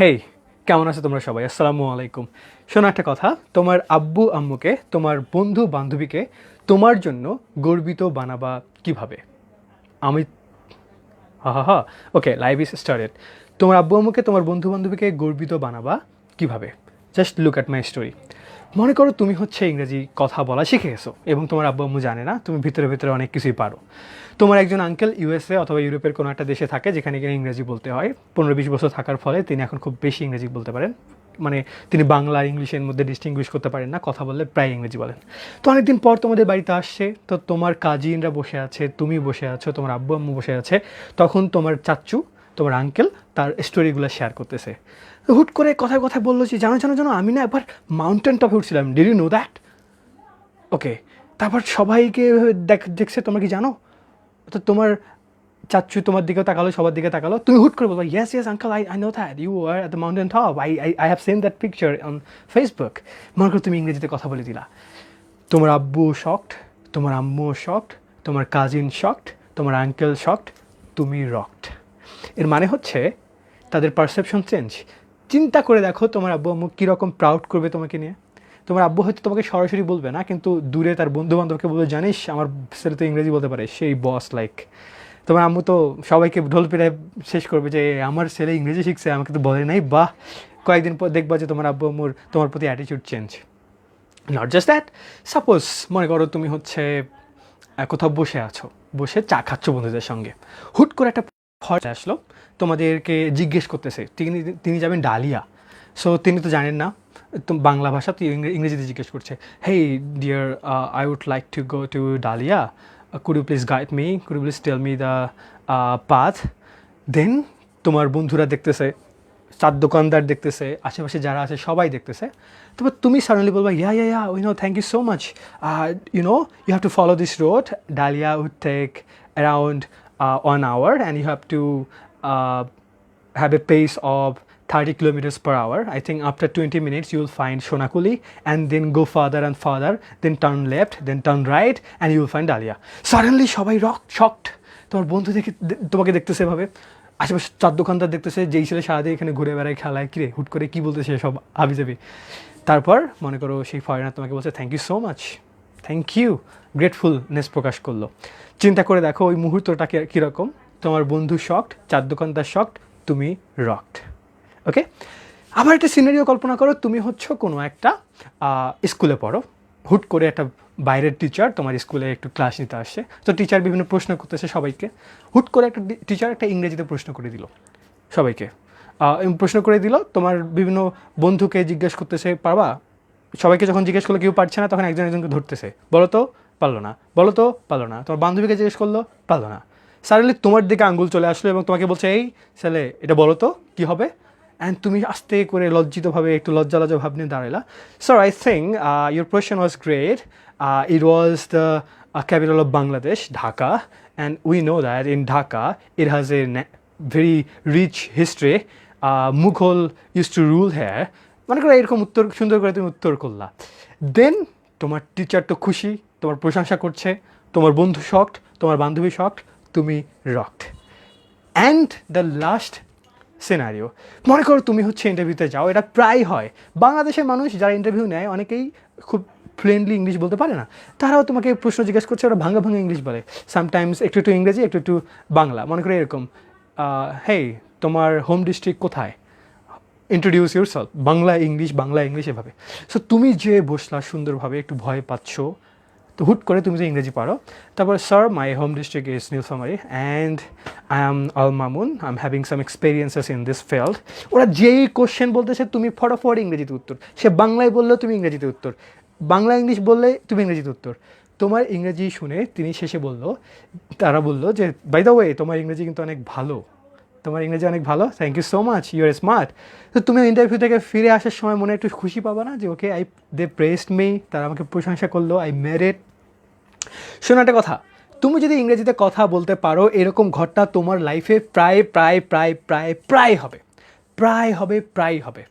হেই কেমন আছো তোমরা সবাই? আসসালামু আলাইকুম। শোনো একটা কথা, তোমার আব্বু, আম্মুকে, তোমার বন্ধু, বান্ধবীকে তোমার জন্য গর্বিত বানাবা কীভাবে? আমি হা হা হা ওকে লাইভ ইজ স্টার্টেড তোমার আব্বু, আম্মুকে, তোমার বন্ধু, বান্ধবীকে গর্বিত বানাবা কীভাবে? Just look at my story মনে করো তুমি হচ্ছে ইংরেজি কথা বলা শিখে গেছো, এবং তোমার আব্বু আম্মু জানে না, তুমি ভিতরে ভিতরে অনেক কিছুই পারো। তোমার একজন আঙ্কেল ইউএসএ অথবা ইউরোপের কোনো একটা দেশে থাকে যেখানে কিনা ইংরেজি বলতে হয়। পনেরো বিশ বছর থাকার ফলে তিনি এখন খুব বেশি ইংরেজি বলতে পারেন। মানে তিনি বাংলা, ইংলিশের মধ্যে ডিস্টিংগুইশ করতে পারেন না, কথা বললে প্রায় ইংরেজি বলেন। তো অনেকদিন পর তোমাদের বাড়িতে আসছে, তো তোমার কাজিনরা বসে আছে, তুমি বসে আছো, তোমার আব্বু আম্মু বসে আছে, তখন তোমার চাচ্চু তোমার আঙ্কেল তার স্টোরিগুলো শেয়ার করতেছে। হুট করে কথায় কথায় বলল যে, জানো জানো জানো, আমি না একবার মাউন্টেন টপে উঠছিলাম। Did you know that okay তারপর সবাইকে দেখ, দেখছে, তোমরা কি জানো? তো তোমার চাচ্চু তোমার দিকেও তাকালো, সবার দিকে তাকালো। তুমি হুট করে বলব yes yes uncle I I know that you are the mountain top I I I have seen that picture on Facebook মনে করো তুমি ইংরেজিতে কথা বলে দিলা। তোমার আব্বু শকড তোমার আম্মু শকড তোমার কাজিন শকড তোমার আঙ্কেল শকড তুমি রকড এর মানে হচ্ছে, তাদের পারসেপশন চেঞ্জ চিন্তা করে দেখো তোমার আব্বু আম্মু কীরকম প্রাউড করবে তোমাকে নিয়ে। তোমার আব্বু হয়তো তোমাকে সরাসরি বলবে না, কিন্তু দূরে তার বন্ধু বান্ধবকে বলবে, জানিস, আমার ছেলে তো ইংরেজি বলতে পারে, সেই বস লাইক তোমার আম্মু তো সবাইকে ঢোল পেড়ে শেষ করবে যে, আমার ছেলে ইংরেজি শিখছে, আমাকে তো বলে নাই, বাহ! কয়েকদিন পর দেখবা যে তোমার আব্বু আম্মুর, তোমার প্রতি attitude change not just that suppose মনে করো তুমি হচ্ছে কোথাও বসে আছো, বসে চা খাচ্ছ বন্ধুদের সঙ্গে। হুট করে একটা ফল আসলো। তোমাদেরকে জিজ্ঞেস করতেছে, তিনি তিনি যাবেন ডালিয়া। সো তিনি তো জানেন না বাংলা ভাষা তো ইংরেজিতে জিজ্ঞেস করছে hey dear I would like to go to Dalia could you please guide me could you please tell me the path then তোমার বন্ধুরা দেখতেছে, চার দোকানদার দেখতেছে, আশেপাশে যারা আছে সবাই দেখতেছে। তবে তুমি সাডেনলি বলবা yeah yeah yeah we know thank you so much you know you have to follow this road Dalia would take around one hour and you have to have a pace of 30 kilometers per hour. I think after 20 minutes you will find Shonakuli and then go further and further, then turn left, then turn right, and you will find Dahlia. Suddenly সবাই rock shocked তোমার বন্ধু দেখে তোমাকে দেখতেছে এভাবে আশেপাশে চার দোকানদার দেখতেছে যেই ছেলে সারাদিন এখানে ঘুরে বেড়ায় খেলায় কিরে হুট করে কী বলতেছে সব হাবি যাবি তারপর মনে করো সেই ফরেনার তোমাকে বলছে thank you so much thank you gratefulness প্রকাশ করল। চিন্তা করে দেখো ওই মুহূর্তটাকে কীরকম? তোমার বন্ধু শকড চার দোকানদার শকড তুমি রকড ওকে আবার একটা সিনারিও কল্পনা করো, তুমি হচ্ছ কোনো একটা স্কুলে পড়ো। হুট করে একটা বাইরের টিচার তোমার স্কুলে একটু ক্লাস নিতে আসছে তো টিচার বিভিন্ন প্রশ্ন করতেছে সবাইকে। হুট করে একটা টিচার একটা ইংরেজিতে প্রশ্ন করে দিল সবাইকে। প্রশ্ন করে দিল, তোমার বিভিন্ন বন্ধুকে জিজ্ঞেস করতেছে, পারবা? সবাইকে যখন জিজ্ঞেস করল কেউ পারছে না, তখন একজন একজনকে ধরতেছে। বলো তো পারল না। বলো তো পারল না। তোমার বান্ধবীকে জিজ্ঞেস করল, পারল না। সাডেনলি তোমার দিকে আঙ্গুল চলে আসলো এবং তোমাকে বলছে, এই, ছেলে, এটা বলো তো, কী হবে? অ্যান্ড তুমি আস্তে করে লজ্জিতভাবে, একটু লজ্জা লজ্জা ভাব নিয়ে দাঁড়ালা sir I think your question was great it was the capital of Bangladesh Dhaka and we know that in Dhaka it has a very rich history Mughal use to rule here মনে করো এরকম উত্তর, সুন্দর করে তুমি উত্তর করলা। দেন তোমার টিচার তো খুশি, তোমার প্রশংসা করছে, তোমার বন্ধু শক্ট তোমার বান্ধবী শক্ট তুমি rocked and the last scenario মনে করো তুমি হচ্ছে ইন্টারভিউতে যাও, এটা প্রায় হয়। বাংলাদেশের মানুষ যারা ইন্টারভিউ নেয়, অনেকেই খুব ফ্লুয়েন্টলি ইংলিশ বলতে পারে না। তারাও তোমাকে প্রশ্ন জিজ্ঞেস করছে, ওরা ভাঙা ভাঙা ইংলিশ বলে। সামটাইমস একটু একটু ইংরেজি, একটু একটু বাংলা। মনে করো এরকম হেই তোমার হোম ডিস্ট্রিক্ট কোথায়? Introduce yourself Bangla English Bangla English এভাবে। সো তুমি যে বসলা সুন্দরভাবে, একটু ভয় পাচ্ছ, তো হুট করে তুমি যে ইংরেজি পারো। তারপর sir my home district is Nilphamari and I am Al Mamun I am having some experiences in this field ওরা যেই কোশ্চেন বলতেছে, তুমি ফটাফট ইংরেজিতে উত্তর। সে বাংলায় বললেও তুমি ইংরেজিতে উত্তর। বাংলা ইংলিশ বললে তুমি ইংরেজিতে উত্তর। তোমার ইংরেজি শুনে তিনি শেষে বলল, তারা বলল যে বাই দ্য ওয়ে তোমার ইংরেজি কিন্তু অনেক ভালো। তোমার ইংরেজি অনেক ভালো thank you so much you are smart তো তুমি ইন্টারভিউ থেকে ফিরে আসার সময় মনে একটু খুশি পাবা না যে okay I they pressed me তারা আমাকে প্রশংসা করল আই মেরিট শোনো একটা কথা, তুমি যদি ইংরেজিতে কথা বলতে পারো, এরকম ঘটনা তোমার লাইফে প্রায় প্রায় প্রায় প্রায় প্রায় হবে। প্রায় হবে প্রায় হবে।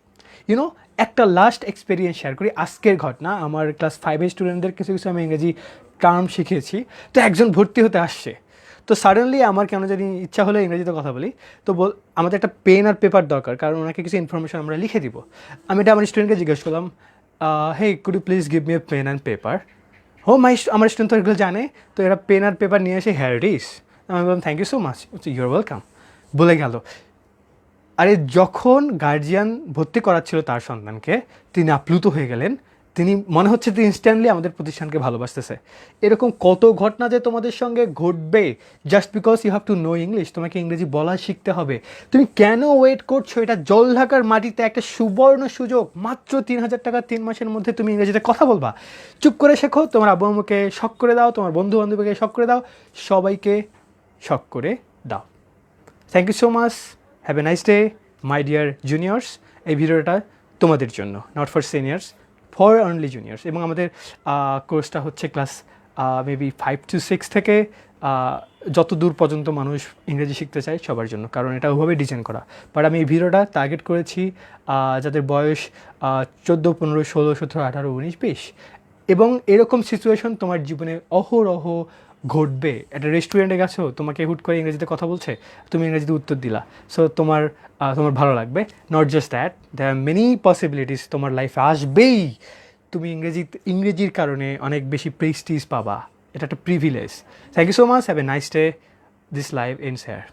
ইউনো একটা লাস্ট এক্সপিরিয়েন্স শেয়ার করি, আজকের ঘটনা, আমার ক্লাস ফাইভের স্টুডেন্টদের কিছু কিছু আমি ইংরেজি টার্ম শিখেছি তো একজন ভর্তি হতে আসছে। তো সাডেনলি আমার কেন জানি ইচ্ছা হলো ইংরেজিতে কথা বলি। তো বল, আমাদের একটা পেন আর পেপার দরকার, কারণ ওনাকে কিছু ইনফরমেশন আমরা লিখে দিব। আমি এটা আমার স্টুডেন্টকে জিজ্ঞেস করলাম hey could you please give me a pen and paper হো মাই আমার স্টুডেন্ট তো এগুলো জানে, তো এরা পেন আর পেপার নিয়ে এসে হ্যার ইস আমি বললাম thank you so much your welcome বলে গেল। আরে, যখন গার্জিয়ান ভর্তি করাচ্ছিল তার সন্তানকে, তিনি আপ্লুত হয়ে গেলেন তিনি, মনে হচ্ছে যে ইনস্ট্যান্টলি আমাদের প্রতিষ্ঠানকে ভালোবাসতেছে। এরকম কত ঘটনা যে তোমাদের সঙ্গে ঘটবে just because you have to know English তোমাকে ইংরেজি বলা শিখতে হবে। তুমি কেন ওয়েট করছ? এটা জল ঢাকার মাটিতে একটা সুবর্ণ সুযোগ। মাত্র তিন হাজার টাকা তিন মাসের মধ্যে তুমি ইংরেজিতে কথা বলবা। চুপ করে শেখো, তোমার আব্বু আম্মুকে শখ করে দাও, তোমার বন্ধু বান্ধবীকে শখ করে দাও, সবাইকে শখ করে দাও। Thank you so much have a nice day my dear juniors এই ভিডিওটা তোমাদের জন্য not for seniors for only juniors এবং আমাদের কোর্সটা হচ্ছে class maybe five to six থেকে যত দূর পর্যন্ত মানুষ ইংরেজি শিখতে চায় সবার জন্য, কারণ এটা ওভাবে ডিজাইন করা। বাট আমি এই ভিডিওটা টার্গেট করেছি যাদের বয়স চোদ্দ, পনেরো, ষোলো, সতেরো, আঠারো, উনিশ, বিশ। এবং এরকম সিচুয়েশন তোমার জীবনে অহরহ ঘটবে। একটা রেস্টুরেন্টে গেছো, তোমাকে হুট করে ইংরেজিতে কথা বলছে, তুমি ইংরেজিতে উত্তর দিলা। সো তোমার তোমার ভালো লাগবে। Not just that there are many possibilities তোমার লাইফে আসবেই। তুমি ইংরেজি ইংরেজির কারণে অনেক বেশি প্রেস্টিজ পাবা। এটা একটা privilege thank you so much have a nice day this live in here